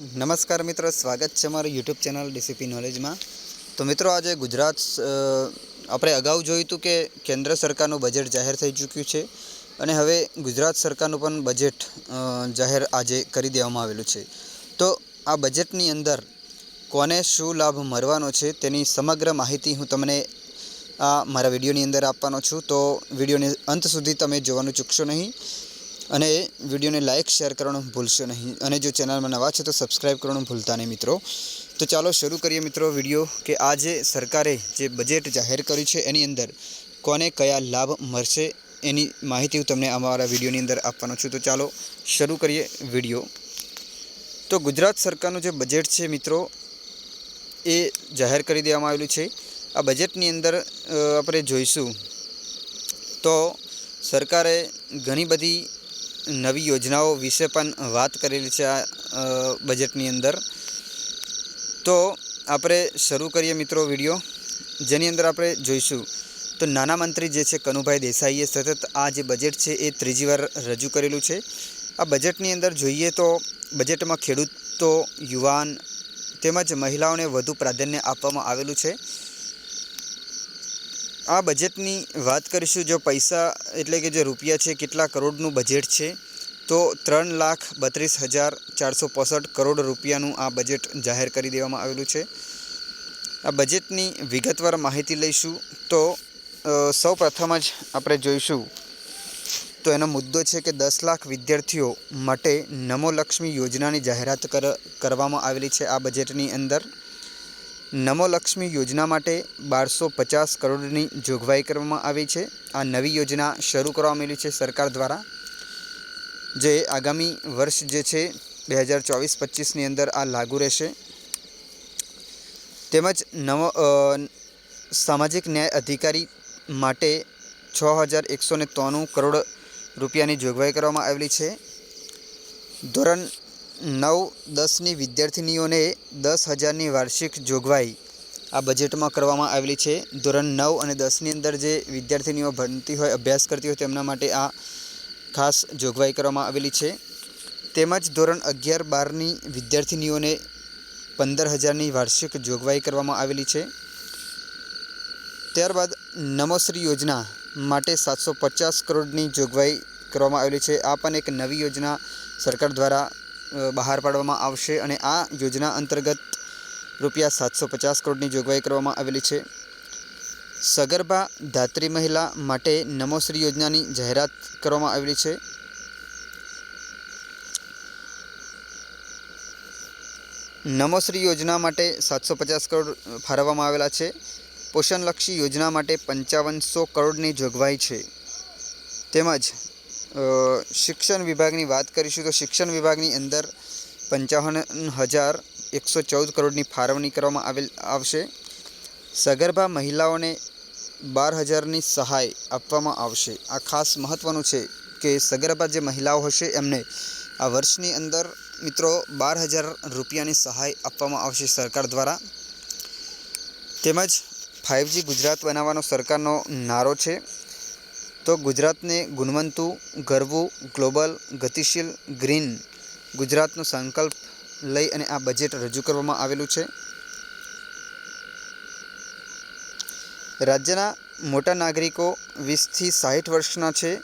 નમસ્કાર મિત્રો, સ્વાગત છે મારું યુટ્યુબ ચેનલ ડીસીપી નોલેજમાં તો મિત્રો, આજે ગુજરાત આપણે અગાઉ જોયું હતું કે કેન્દ્ર સરકારનું બજેટ જાહેર થઈ ચૂક્યું છે અને હવે ગુજરાત સરકારનું પણ બજેટ જાહેર આજે કરી દેવામાં આવેલું છે. તો આ બજેટની અંદર કોને શું લાભ મળવાનો છે તેની સમગ્ર માહિતી હું તમને આ મારા વિડીયોની અંદર આપવાનો છું. તો વિડીયોને અંત સુધી તમે જોવાનું ચૂકશો નહીં. અને વિડીયોને લાઇક શેર કરવાનું ભૂલશો નહીં. અને જો ચેનલમાં નવા છે તો સબસ્ક્રાઈબ કરવાનું ભૂલતા નહીં મિત્રો. તો ચાલો શરૂ કરીએ મિત્રો વીડિયો કે આજે સરકારે જે બજેટ જાહેર કર્યું છે એની અંદર કોને કયા લાભ મળશે એની માહિતી હું તમને અમારા વિડીયોની અંદર આપવાનો છું. તો ચાલો શરૂ કરીએ વીડિયો. તો ગુજરાત સરકારનું જે બજેટ છે મિત્રો, એ જાહેર કરી દેવામાં આવેલું છે. આ બજેટની અંદર આપણે જોઈશું તો સરકારે ઘણી બધી નવી યોજનાઓ વિશે પણ વાત કરેલી છે આ બજેટની અંદર. તો આપણે શરૂ કરીએ મિત્રો વીડિયો. જેની અંદર આપણે જોઈશું. તો નાના મંત્રી જે છે કનુભાઈ દેસાઈએ સતત આ જે બજેટ છે એ ત્રીજી વાર રજૂ કરેલું છે. આ બજેટની અંદર જોઈએ તો બજેટમાં ખેડૂતો, યુવાન તેમજ મહિલાઓને વધુ પ્રાધાન્ય આપવામાં આવેલું છે. આ બજેટની વાત કરીશું, જો પૈસા એટલે કે જે રૂપિયા છે, કેટલા કરોડનું બજેટ છે, તો ત્રણ લાખ બત્રીસ હજાર ચારસો પોસઠ કરોડ રૂપિયાનું આ બજેટ જાહેર કરી દેવામાં આવેલું છે. આ બજેટની વિગતવાર માહિતી લઈશું, તો સૌ પ્રથમ જ આપણે જોઈશું, તો એનો મુદ્દો છે કે દસ લાખ વિદ્યાર્થીઓ માટે નમો લક્ષ્મી યોજનાની જાહેરાત કર, કરવામાં આવેલી છે આ બજેટની અંદર. નમો લક્ષ્મી યોજના માટે બારસો પચાસ કરોડની જોગવાઈ કરવામાં આવી છે. આ નવી યોજના શરૂ કરવામાં આવેલી છે સરકાર દ્વારા. જે આગામી વર્ષ જે છે, બે હજાર ચોવીસ પચીસની અંદર આ લાગુ રહેશે. તેમજ નવો સામાજિક ન્યાય અધિકારી માટે છ હજાર એકસો ને ત્રાણું કરોડ રૂપિયાની જોગવાઈ કરવામાં આવેલી છે. ધોરણ નવ, દસની વિદ્યાર્થિનીઓને દસ હજારની વાર્ષિક જોગવાઈ આ બજેટમાં કરવામાં આવેલી છે. ધોરણ નવ અને દસની અંદર જે વિદ્યાર્થિનીઓ ભણતી હોય, અભ્યાસ કરતી હોય તેમના માટે આ ખાસ જોગવાઈ કરવામાં આવેલી છે. તેમજ ધોરણ અગિયાર, બારની વિદ્યાર્થિનીઓને પંદર હજારની વાર્ષિક જોગવાઈ કરવામાં આવેલી છે. ત્યારબાદ નમોશ્રી યોજના માટે સાતસો પચાસ કરોડની જોગવાઈ કરવામાં આવેલી છે. આ પણ એક નવી યોજના સરકાર દ્વારા બહાર પાડવામાં આવશે અને આ યોજના અંતર્ગત રૂપિયા સાતસો પચાસ કરોડની જોગવાઈ કરવામાં આવેલી છે. સગર્ભા ધાત્રી મહિલા માટે નમોશ્રી યોજનાની જાહેરાત કરવામાં આવેલી છે. નમોશ્રી યોજના માટે સાતસો પચાસ કરોડ ફાળવવામાં આવેલા છે. પોષણલક્ષી યોજના માટે પંચાવનસો કરોડની જોગવાઈ છે. તેમજ શિક્ષણ વિભાગની વાત કરીશું તો શિક્ષણ વિભાગની અંદર પંચાવન હજાર એકસો ચૌદ કરોડની ફાળવણી કરવામાં આવેલ, આવશે. સગર્ભા મહિલાઓને બાર હજારની સહાય આપવામાં આવશે. આ ખાસ મહત્ત્વનું છે કે સગર્ભા જે મહિલાઓ હશે એમને આ વર્ષની અંદર મિત્રો બાર હજાર રૂપિયાની સહાય આપવામાં આવશે સરકાર દ્વારા. તેમજ ફાઇવજી ગુજરાત બનાવવાનો સરકારનો નારો છે. તો ગુજરાતને ગુણવંતું, ગરવું, ગ્લોબલ, ગતિશીલ, ગ્રીન ગુજરાતનો સંકલ્પ લઈ અને આ બજેટ રજૂ કરવામાં આવેલું છે. રાજ્યના મોટા નાગરિકો વીસથી સાહીઠ વર્ષના છે.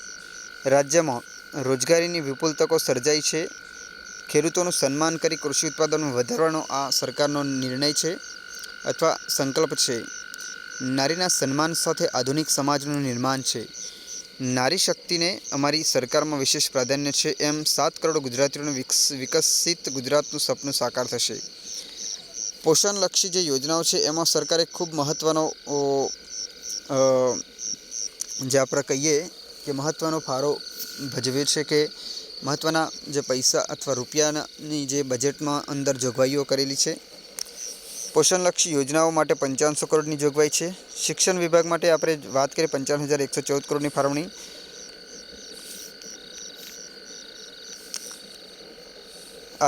રાજ્યમાં રોજગારીની વિપુલ તકો સર્જાઈ છે. ખેડૂતોનું સન્માન કરી કૃષિ ઉત્પાદનો વધારવાનો આ સરકારનો નિર્ણય છે અથવા સંકલ્પ છે. નારીના સન્માન સાથે આધુનિક સમાજનું નિર્માણ છે. નારી શક્તિને અમારી સરકારમાં વિશેષ પ્રાધાન્ય છે એમ સાત કરોડ ગુજરાતીઓનું વિકસ, વિકસિત ગુજરાતનું સપનું સાકાર થશે. પોષણલક્ષી જે યોજનાઓ છે એમાં સરકારે ખૂબ મહત્ત્વનો જે આપણે કહીએ કે મહત્ત્વનો ફાળો ભજવે છે કે મહત્ત્વના જે પૈસા અથવા રૂપિયાની જે બજેટમાં અંદર જોગવાઈઓ કરેલી છે પોષણલક્ષી યોજનાઓ માટે પંચાવનસો કરોડની જોગવાઈ છે. શિક્ષણ વિભાગ માટે આપણે વાત કરીએ પંચાવન હજાર એકસો ચૌદ કરોડની ફાળવણી.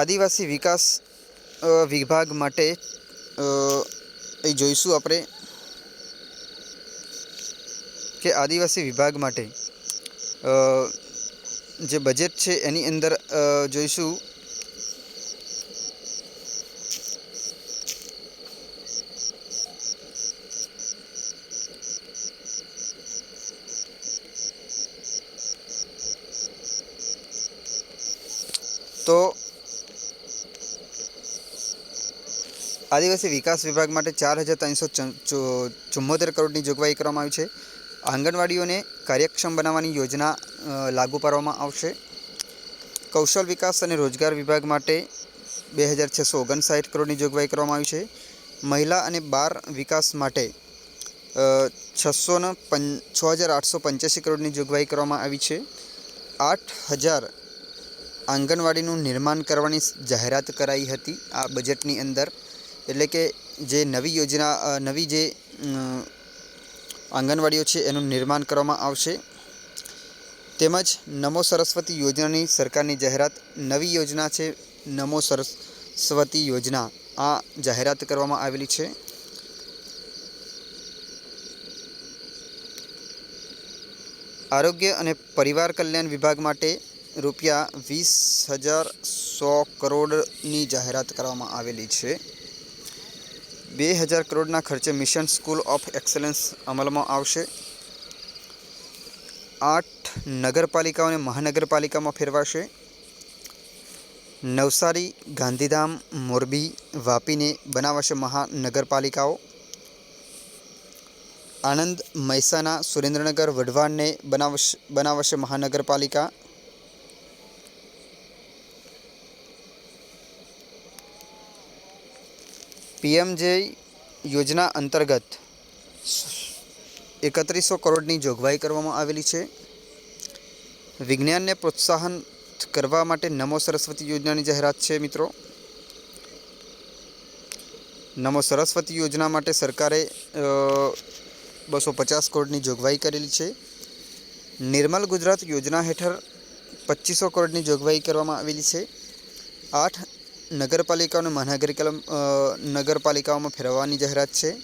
આદિવાસી વિકાસ વિભાગ માટે એ જોઈશું આપણે કે આદિવાસી વિભાગ માટે જે બજેટ છે એની અંદર જોઈશું તો આદિવાસી વિકાસ વિભાગ માટે ચાર હજાર ત્રણસો ચુમ્મોતેર કરોડની જોગવાઈ કરવામાં આવી છે. આંગણવાડીઓને કાર્યક્ષમ બનાવવાની યોજના લાગુ પાડવામાં આવશે. કૌશલ વિકાસ અને રોજગાર વિભાગ માટે બે હજાર છસો ઓગણસાઠ કરોડની જોગવાઈ કરવામાં આવી છે. મહિલા અને બાર વિકાસ માટે છસો ને પં, છ હજાર આઠસો પંચ્યાસી કરોડની જોગવાઈ કરવામાં આવી છે. આઠ હજાર આંગણવાડીનું નિર્માણ કરવાની જાહેરાત કરાઈ હતી આ બજેટની અંદર. એટલે કે જે નવી યોજના નવી જે આંગણવાડીઓ છે એનું નિર્માણ કરવામાં આવશે. તેમજ નમો સરસ્વતી યોજનાની સરકારની જાહેરાત, નવી યોજના છે નમો સરસ્વતી યોજના. આ જાહેરાત કરવામાં આવેલી છે. આરોગ્ય અને પરિવાર કલ્યાણ વિભાગ માટે રૂપિયા વીસ હજાર સો કરોડની જાહેરાત કરવામાં આવેલી છે. બે હજાર કરોડના ખર્ચે મિશન સ્કૂલ ઓફ એક્સલન્સ અમલમાં આવશે. આઠ નગરપાલિકાઓને મહાનગરપાલિકામાં ફેરવાશે. નવસારી, ગાંધીધામ, મોરબી, વાપીને બનાવાશે મહાનગરપાલિકાઓ. આણંદ, મહેસાણા, સુરેન્દ્રનગર, વઢવાણને બનાવશે બનાવશે મહાનગરપાલિકા. પીએમજે યોજના અંતર્ગત એકત્રીસો કરોડની જોગવાઈ કરવામાં આવેલી છે. વિજ્ઞાનને પ્રોત્સાહન કરવા માટે નમો સરસ્વતી યોજનાની જાહેરાત છે મિત્રો. નમો સરસ્વતી યોજના માટે સરકારે બસો પચાસ કરોડની જોગવાઈ કરેલી છે. નિર્મલ ગુજરાત યોજના હેઠળ પચીસો કરોડની જોગવાઈ કરવામાં આવેલી છે. આઠ નગરપાલિકાઓને મહાનગરિકા અ, નગરપાલિકાઓમાં ફેરવવાની જાહેરાત છે.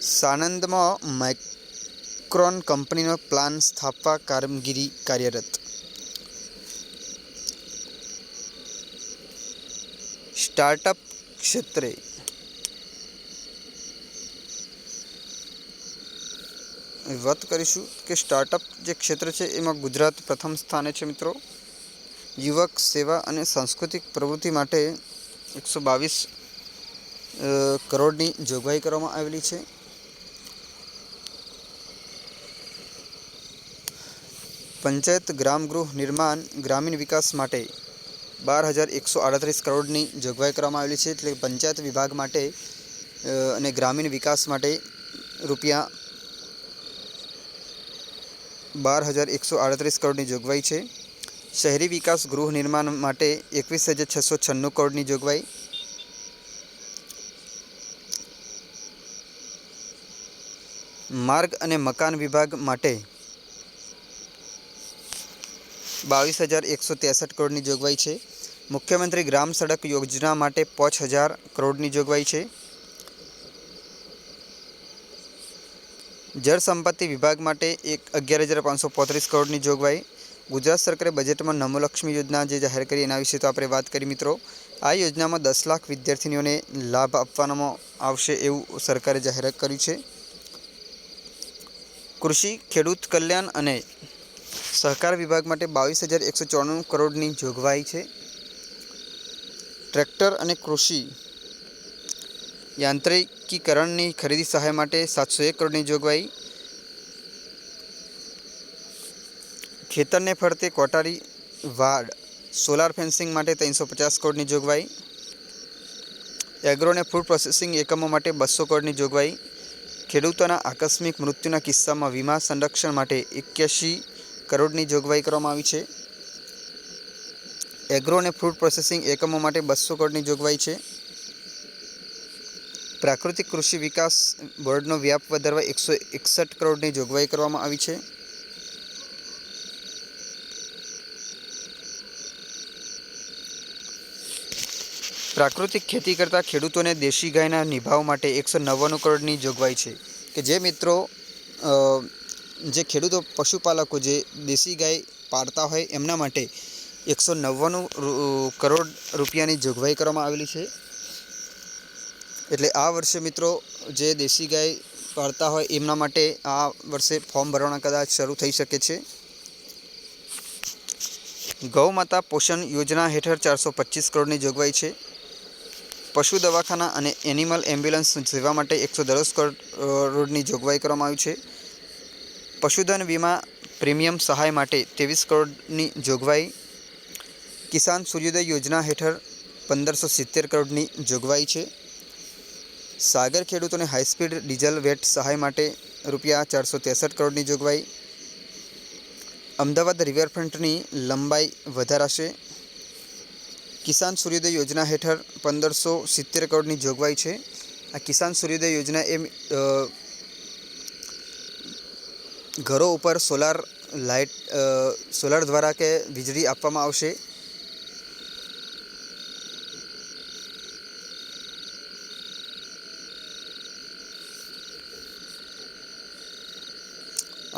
સાણંદમાં માઇક્રોન કંપનીનો પ્લાન સ્થાપવા કામગીરી કાર્યરત. સ્ટાર્ટઅપ ક્ષેત્રે વાત કરીશું કે સ્ટાર્ટઅપ જે ક્ષેત્ર છે એમાં ગુજરાત પ્રથમ સ્થાને છે મિત્રો. યુવક સેવા અને સાંસ્કૃતિક પ્રવૃત્તિ માટે એકસો બાવીસ કરોડની જોગવાઈ કરવામાં આવેલી છે. પંચાયત ગ્રામ ગૃહ નિર્માણ ગ્રામીણ વિકાસ માટે બાર હજાર એકસો આડત્રીસ કરોડની જોગવાઈ કરવામાં આવેલી છે. એટલે પંચાયત વિભાગ માટે અને ગ્રામીણ વિકાસ માટે રૂપિયા બાર હજાર એકસો આડત્રીસ કરોડની જોગવાઈ છે. શહેરી વિકાસ ગૃહ નિર્માણ માટે એકવીસ હજાર છસો છન્નું કરોડની જોગવાઈ. માર્ગ અને મકાન વિભાગ માટે બાવીસ હજાર એકસો ત્રેસઠ કરોડની જોગવાઈ છે. મુખ્યમંત્રી ગ્રામ સડક યોજના માટે પાંચ હજાર કરોડની જોગવાઈ છે. જળ સંપત્તિ વિભાગ માટે એક અગિયાર હજાર પાંચસો પોત્રીસ કરોડની જોગવાઈ. ગુજરાત સરકારે બજેટમાં નમોલક્ષ્મી યોજના જે જાહેર કરી એના વિશે તો આપણે વાત કરી, મિત્રો. આ યોજનામાં દસ લાખ વિદ્યાર્થીનીઓને લાભ આપવામાં આવશે એવું સરકારે જાહેરાત કર્યું છે. કૃષિ, ખેડૂત કલ્યાણ અને સહકાર વિભાગ માટે બાવીસ હજાર એકસો ચોરાણું કરોડની જોગવાઈ છે. ટ્રેક્ટર અને કૃષિ યાંત્રિકીકરણની ખરીદી સહાય માટે સાતસો એક કરોડની જોગવાઈ. ખેતરને ફરતે કોટારી વાડ. સોલાર ફેન્સિંગ માટે ત્રણસો પચાસ કરોડની જોગવાઈ. એગ્રોને ફૂડ પ્રોસેસિંગ એકમો માટે બસો કરોડની જોગવાઈ. ખેડૂતોના આકસ્મિક મૃત્યુના કિસ્સામાં વીમા સંરક્ષણ માટે એક્યાસી કરોડની જોગવાઈ કરવામાં આવી છે. એગ્રો અને ફૂડ પ્રોસેસિંગ એકમો માટે બસો કરોડની જોગવાઈ છે. પ્રાકૃતિક કૃષિ વિકાસ બોર્ડનો વ્યાપ વધારવા એકસો એકસઠ કરોડની જોગવાઈ કરવામાં આવી છે. પ્રાકૃતિક ખેતી કરતા ખેડૂતોને દેશી ગાયના નિભાવ માટે એકસો નવ્વાણું કરોડની જોગવાઈ છે કે જે મિત્રો જે ખેડૂતો, પશુપાલકો જે દેશી ગાય પાળતા હોય એમના માટે એકસો નવ્વાણું કરોડ રૂપિયાની જોગવાઈ કરવામાં આવેલી છે. એટલે આ વર્ષે મિત્રો જે દેશી ગાય પાળતા હોય એમના માટે આ વર્ષે ફોર્મ ભરવાના કદાચ શરૂ થઈ શકે છે. ગૌમાતા પોષણ યોજના હેઠળ ચારસો પચીસ કરોડની જોગવાઈ છે. પશુ દવાખાના અને એનિમલ એમ્બ્યુલન્સ સેવા માટે એકસો દસ કરોડની જોગવાઈ કરવામાં આવી છે. પશુધન વીમા પ્રીમિયમ સહાય માટે ત્રેવીસ કરોડની જોગવાઈ. કિસાન સૂર્યોદય યોજના હેઠળ પંદરસો સિત્તેર કરોડની જોગવાઈ છે. સાગર ખેડૂતોને હાઈસ્પીડ ડીઝલ વેટ સહાય માટે રૂપિયા ચારસો ત્રેસઠ કરોડની જોગવાઈ. અમદાવાદ રિવરફ્રન્ટની લંબાઈ વધારાશે. કિસાન સૂર્યોદય યોજના હેઠળ પંદરસો સિત્તેર કરોડની જોગવાઈ છે. આ કિસાન સૂર્યોદય યોજના એ ઘરો ઉપર સોલાર લાઇટ સોલાર દ્વારા કે વીજળી આપવામાં આવશે.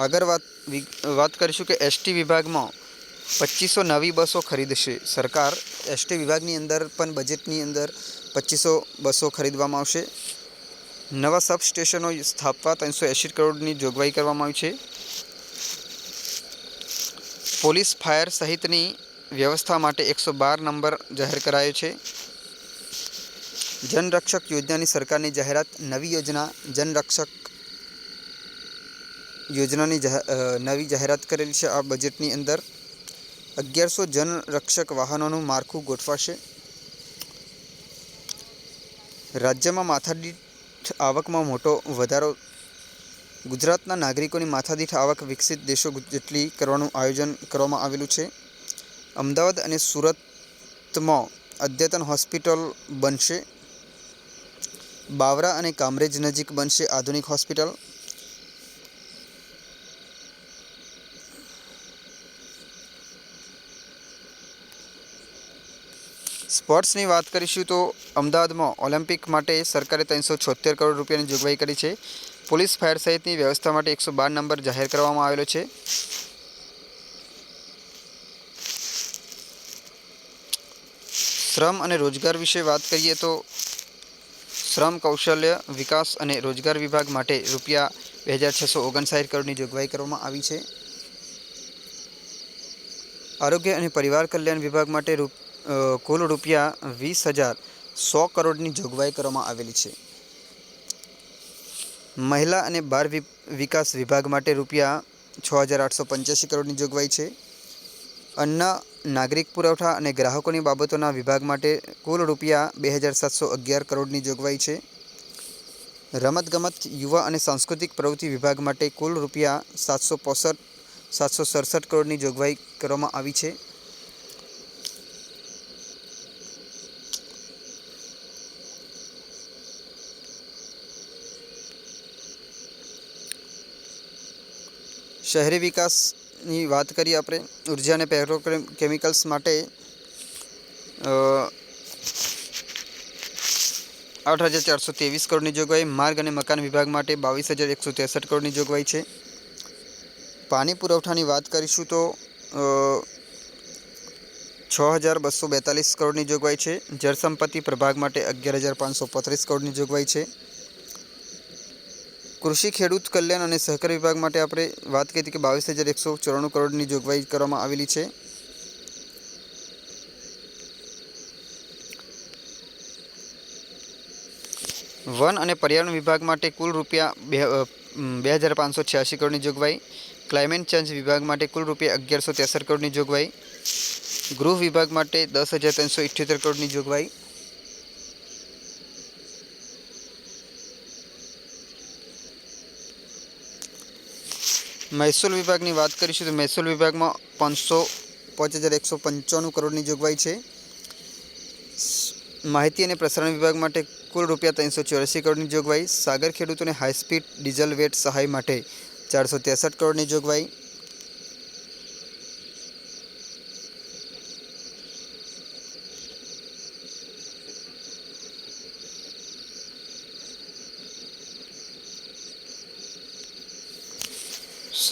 આગળ વાત વાત કરીશું કે એસટી વિભાગમાં પચીસો નવી બસો ખરીદશે. સરકાર એસટી વિભાગની અંદર પણ બજેટની અંદર પચીસો બસો ખરીદવામાં આવશે. નવા સબ સ્ટેશનો સ્થાપવા ત્રણસો એંશી કરોડની જોગવાઈ કરવામાં આવી છે. પોલીસ, ફાયર સહિતની વ્યવસ્થા માટે એકસો બાર નંબર જાહેર કરાયો છે. જનરક્ષક યોજનાની સરકારની જાહેરાત, નવી યોજના, જનરક્ષક યોજનાની નવી જાહેરાત કરેલી છે આ બજેટની અંદર. અગિયારસો જનરક્ષક વાહનોનું માળખું ગોઠવાશે. રાજ્યમાં માથાદીઠ આવકમાં મોટો વધારો. ગુજરાતના નાગરિકોની માથાદીઠ આવક વિકસિત દેશો જેટલી કરવાનું આયોજન કરવામાં આવેલું છે. અમદાવાદ અને સુરતમાં અદ્યતન હોસ્પિટલ બનશે. બાવરા અને કામરેજ નજીક બનશે આધુનિક હોસ્પિટલ. સ્પોર્ટ્સની વાત કરીશું તો અમદાવાદમાં ઓલિમ્પિક માટે સરકારે ત્રણસો છોતેર કરોડ રૂપિયાની જોગવાઈ કરી છે. પોલીસ ફાયર સહિતની વ્યવસ્થા માટે એકસો બાર નંબર જાહેર કરવામાં આવેલો છે. શ્રમ અને રોજગાર વિશે વાત કરીએ તો શ્રમ કૌશલ્ય વિકાસ અને રોજગાર વિભાગ માટે રૂપિયા બે હજાર છસો ઓગણસાઠ કરોડની જોગવાઈ કરવામાં આવી છે. આરોગ્ય અને પરિવાર કલ્યાણ વિભાગ માટે રૂ અ, કુલ રૂપિયા વીસ હજાર સો કરોડની જોગવાઈ કરવામાં આવેલી છે. મહિલા અને બાળ વિકાસ વિભાગ માટે રૂપિયા છ હજાર આઠસો પંચ્યાસી કરોડની જોગવાઈ છે. અન્ન, નાગરિક પુરવઠા અને ગ્રાહકોની બાબતોના વિભાગ માટે કુલ રૂપિયા બે હજાર સાતસો અગિયાર કરોડની જોગવાઈ છે. રમતગમત, યુવા અને સાંસ્કૃતિક પ્રવૃત્તિ વિભાગ માટે કુલ રૂપિયા સાતસો પોસઠ, સાતસો સડસઠ કરોડની જોગવાઈ કરવામાં આવી છે. શહેરી વિકાસની વાત કરીએ આપણે, ઊર્જા અને પેટ્રોકેમિકલ્સ માટે આઠ હજાર ચારસો ત્રેવીસ કરોડની જોગવાઈ, માર્ગ અને મકાન વિભાગ માટે બાવીસ હજાર એકસો ત્રેસઠ કરોડની જોગવાઈ છે. પાણી પુરવઠાની વાત કરીશું તો છ હજાર બસો બેતાલીસ કરોડની જોગવાઈ છે. જળસંપત્તિ પ્રભાગ માટે અગિયાર હજાર પાંચસો પત્રીસ કરોડની જોગવાઈ છે. કૃષિ ખેડૂત કલ્યાણ અને સહકાર વિભાગ માટે આપણે વાત કરી હતી કે બાવીસ હજાર એકસો ચોરાણું કરોડની જોગવાઈ કરવામાં આવેલી છે. વન અને પર્યાવરણ વિભાગ માટે કુલ રૂપિયા બે બે હજાર પાંચસો છ્યાસી કરોડની જોગવાઈ. ક્લાઇમેટ ચેન્જ વિભાગ માટે કુલ રૂપિયા અગિયારસો ત્રેસઠ કરોડની જોગવાઈ. ગૃહ વિભાગ માટે દસ હજાર ત્રણસો ઇઠ્યોતેર કરોડની જોગવાઈ. મહેસૂલ વિભાગની વાત કરીશું તો મહેસૂલ વિભાગમાં પાંચસો પાંચ હજાર એકસો પંચાણું કરોડની જોગવાઈ છે. માહિતી અને પ્રસારણ વિભાગ માટે કુલ રૂપિયા ત્રણસો ચોરાસી કરોડની જોગવાઈ. સાગર ખેડૂતોને હાઈસ્પીડ ડીઝલ વેટ સહાય માટે ચારસો ત્રેસઠ કરોડની જોગવાઈ.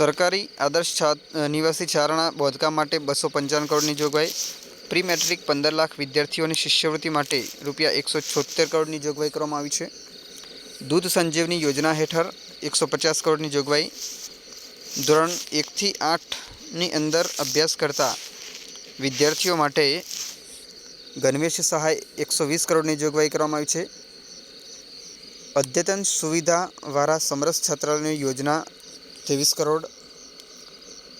સરકારી આદર્શ નિવાસી ચારણા બોધકામ માટે બસો પંચાવન કરોડની જોગવાઈ પ્રી મેટ્રિક પંદર લાખ વિદ્યાર્થીઓની શિષ્યવૃત્તિ માટે રૂપિયા એકસો છોતેર કરોડની જોગવાઈ કરવામાં આવી છે. દૂધ સંજીવની યોજના હેઠળ એકસો પચાસ કરોડની જોગવાઈ, ધોરણ એકથી આઠની અંદર અભ્યાસ કરતા વિદ્યાર્થીઓ માટે ગણવેશ સહાય એકસો વીસ કરોડની જોગવાઈ કરવામાં આવી છે. અદ્યતન સુવિધાવાળા સમરસ છાત્રાલયની યોજના ત્રેવીસ કરોડ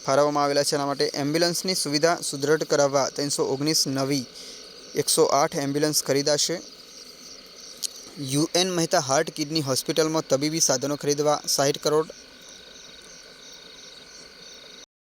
ફાળવવામાં આવેલા છે. એના માટે એમ્બ્યુલન્સની સુવિધા સુદૃઢ કરાવવા ત્રણસો ઓગણીસ નવી એકસો આઠ ambulance ખરીદાશે. U N Mehta heart kidney હોસ્પિટલમાં તબીબી સાધનો ખરીદવા સાઠ કરોડ